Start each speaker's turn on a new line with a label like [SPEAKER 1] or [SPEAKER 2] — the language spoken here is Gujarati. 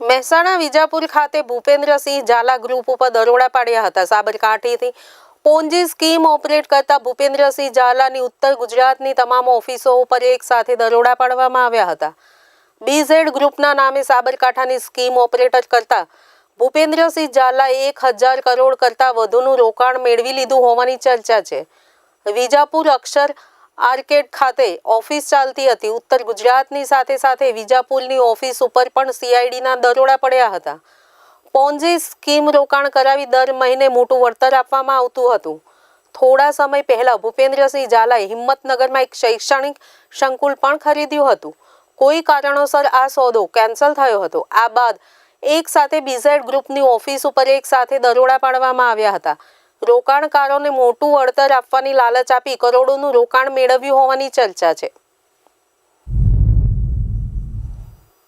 [SPEAKER 1] મહેસાણા વિજાપુર ખાતે ભૂપેન્દ્રસિંહ ઝાલા ગ્રુપ ઉપર દરોડા પાડ્યા હતા. સાબરકાંઠીથી પોન્જી સ્કીમ ઓપરેટ કરતા ભૂપેન્દ્રસિંહ ઝાલાની ઉત્તર ગુજરાતની તમામ ઓફિસો ઉપર એક સાથે દરોડા પાડવામાં આવ્યા હતા. બીઝેડ ગ્રુપના નામે સાબરકાંઠાની સ્કીમ ઓપરેટર કરતા ભૂપેન્દ્રસિંહ ઝાલાએ એક હજાર કરોડ કરતાં વધુનું રોકાણ મેળવી લીધું હોવાની ચર્ચા છે. વિજાપુર અક્ષર આર્કેડ ખાતે ઓફિસ ચાલતી હતી. ઉત્તર ગુજરાતની સાથે સાથે વિજાપુરની ઓફિસ ઉપર પણ સીઆઈડીના દરોડા પડ્યા હતા. પોન્જી સ્કીમ રોકાણ કરાવી દર મહિને મોટું વળતર આપવામાં આવતું હતું. થોડા સમય પહેલા ભૂપેન્દ્રસિંહ ઝાલાએ હિંમતનગરમાં એક શૈક્ષણિક સંકુલ પણ ખરીદ્યું હતું. કોઈ કારણોસર આ સોદો કેન્સલ થયો હતો. આ બાદ એક સાથે બીઝેડ ગ્રુપની ઓફિસ ઉપર એક સાથે દરોડા પાડવામાં આવ્યા હતા. રોકાણકારોને મોટું વળતર આપવાની લાલચ આપી કરોડોનું રોકાણ મેળવ્યું હોવાની ચર્ચા છે.